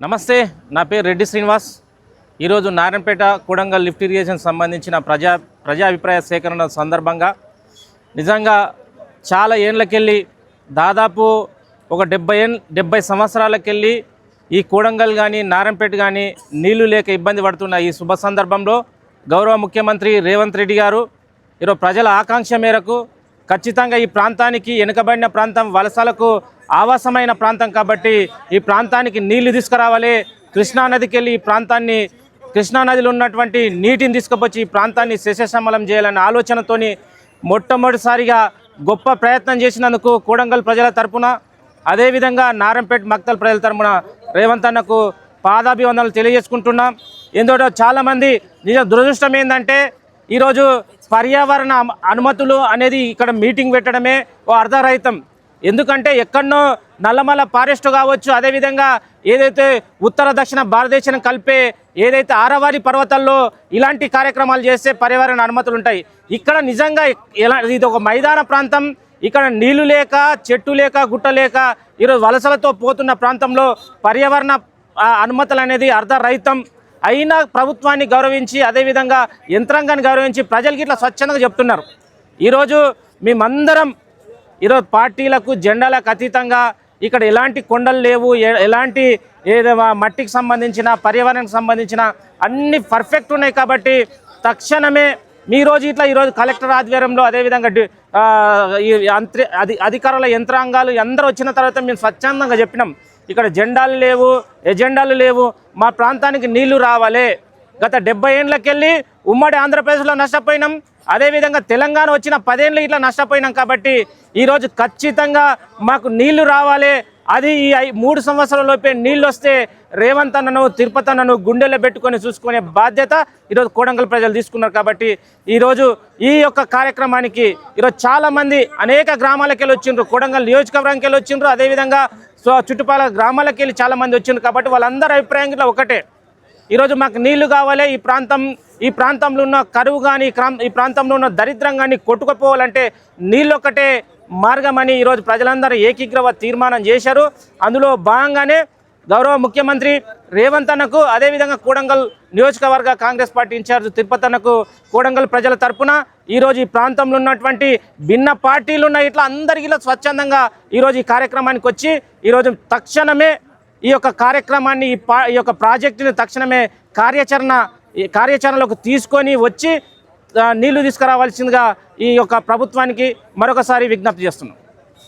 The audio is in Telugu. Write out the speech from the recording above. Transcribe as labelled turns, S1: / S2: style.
S1: నమస్తే నా పేరు రెడ్డి శ్రీనివాస్. ఈరోజు నారాయణపేట కూడంగల్ లిఫ్ట్ ఇరిగేషన్ సంబంధించిన ప్రజా ప్రజా అభిప్రాయ సేకరణ సందర్భంగా నిజంగా చాలా ఏండ్లకెళ్ళి దాదాపు ఒక డెబ్బై ఏం డెబ్బై సంవత్సరాలకెళ్ళి ఈ కూడంగల్ కానీ నారాయణపేట కానీ నీళ్ళు లేక ఇబ్బంది పడుతున్న ఈ శుభ సందర్భంలో గౌరవ ముఖ్యమంత్రి రేవంత్ రెడ్డి గారు ఈరోజు ప్రజల ఆకాంక్ష మేరకు ఖచ్చితంగా ఈ ప్రాంతానికి వెనుకబడిన ప్రాంతం వలసలకు ఆవాసమైన ప్రాంతం కాబట్టి ఈ ప్రాంతానికి నీళ్ళు తీసుకురావాలి. కృష్ణానదికి వెళ్ళి ఈ ప్రాంతాన్ని కృష్ణానదిలో ఉన్నటువంటి నీటిని తీసుకువచ్చి ఈ ప్రాంతాన్ని శశశమలం చేయాలనే ఆలోచనతోని మొట్టమొదటిసారిగా గొప్ప ప్రయత్నం చేసినందుకు కూడంగల్ ప్రజల తరపున అదేవిధంగా నారంపేట మక్తల్ ప్రజల తరపున రేవంత్ అన్నకు పాదాభివందనలు తెలియజేసుకుంటున్నాం. ఎందుకంటే చాలామంది నిజ దురదృష్టం ఏంటంటే ఈరోజు పర్యావరణ అనుమతులు అనేది ఇక్కడ మీటింగ్ పెట్టడమే ఓ అర్ధరహితం. ఎందుకంటే ఎక్కడనో నల్లమల ఫారెస్ట్ కావచ్చు అదేవిధంగా ఏదైతే ఉత్తర దక్షిణ భారతదేశం కలిపే ఏదైతే ఆరవారి పర్వతాల్లో ఇలాంటి కార్యక్రమాలు చేస్తే పర్యావరణ అనుమతులు ఉంటాయి. ఇక్కడ నిజంగా ఎలా ఇది ఒక మైదాన ప్రాంతం. ఇక్కడ నీళ్ళు లేక చెట్టు లేక గుట్ట లేక ఈరోజు వలసలతో పోతున్న ప్రాంతంలో పర్యావరణ అనుమతులు అనేది అర్ధరహితం. అయినా ప్రభుత్వాన్ని గౌరవించి అదేవిధంగా యంత్రాంగాన్ని గౌరవించి ప్రజలకి ఇట్లా స్వచ్ఛందంగా చెప్తున్నారు. ఈరోజు మేమందరం ఈరోజు పార్టీలకు జెండాలకు అతీతంగా ఇక్కడ ఎలాంటి కొండలు లేవు ఎలాంటి ఏదో మట్టికి సంబంధించిన పర్యావరణకు సంబంధించిన అన్ని పర్ఫెక్ట్ ఉన్నాయి కాబట్టి తక్షణమే మీ రోజు ఇట్లా ఈరోజు కలెక్టర్ ఆధ్వర్యంలో అదేవిధంగా డి- ఈ అధి అధికారుల యంత్రాంగాలు అందరూ వచ్చిన తర్వాత మేము స్వచ్ఛందంగా చెప్పినాం. ఇక్కడ జెండాలు లేవు ఎజెండాలు లేవు మా ప్రాంతానికి నీళ్ళు రావాలి. గత డెబ్బై ఏళ్ళకెళ్ళి ఉమ్మడి ఆంధ్రప్రదేశ్లో నష్టపోయినాం. అదేవిధంగా తెలంగాణ వచ్చిన పదేళ్ళు ఇట్లా నష్టపోయినాం కాబట్టి ఈరోజు ఖచ్చితంగా మాకు నీళ్ళు రావాలి. అది ఈ ఐ- మూడు సంవత్సరాల లోపే నీళ్ళు వస్తే రేవంత్ అన్నను తిరుపతి అన్నను గుండెలో పెట్టుకొని చూసుకునే బాధ్యత ఈరోజు కోడంగల్ ప్రజలు తీసుకున్నారు కాబట్టి ఈరోజు ఈ యొక్క కార్యక్రమానికి ఈరోజు చాలామంది అనేక గ్రామాలకు వెళ్ళి వచ్చిండ్రు. కోడంగల్ నియోజకవర్గానికి వెళ్ళి వచ్చిండ్రు. అదేవిధంగా సో చుట్టుపక్కల గ్రామాలకు వెళ్ళి చాలామంది వచ్చిండ్రు కాబట్టి వాళ్ళందరి అభిప్రాయం ఇట్లా ఒకటే. ఈరోజు మాకు నీళ్ళు కావాలి. ఈ ప్రాంతం ఈ ప్రాంతంలో ఉన్న కరువు కానీ ఈ ప్రాంతంలో ఉన్న దరిద్రం కానీ కొట్టుకుపోవాలంటే నీళ్ళొక్కటే మార్గమని ఈరోజు ప్రజలందరూ ఏకీగ్రవ తీర్మానం చేశారు. అందులో భాగంగానే గౌరవ ముఖ్యమంత్రి రేవంత్ అన్నకు అదేవిధంగా కూడంగల్ నియోజకవర్గ కాంగ్రెస్ పార్టీ ఇన్ఛార్జ్ తిరుపతి అన్నకు కూడంగల్ ప్రజల తరపున ఈరోజు ఈ ప్రాంతంలో ఉన్నటువంటి భిన్న పార్టీలు ఉన్న ఇట్లా అందరికీ స్వచ్ఛందంగా ఈరోజు ఈ కార్యక్రమానికి వచ్చి ఈరోజు తక్షణమే ఈ యొక్క కార్యక్రమాన్ని ఈ పా ఈ యొక్క ప్రాజెక్టుని తక్షణమే కార్యాచరణ ఈ కార్యాచరణలోకి తీసుకొని వచ్చి నీళ్ళు తీసుకురావాల్సిందిగా ఈ యొక్క ప్రభుత్వానికి మరొకసారి విజ్ఞప్తి చేస్తున్నాం.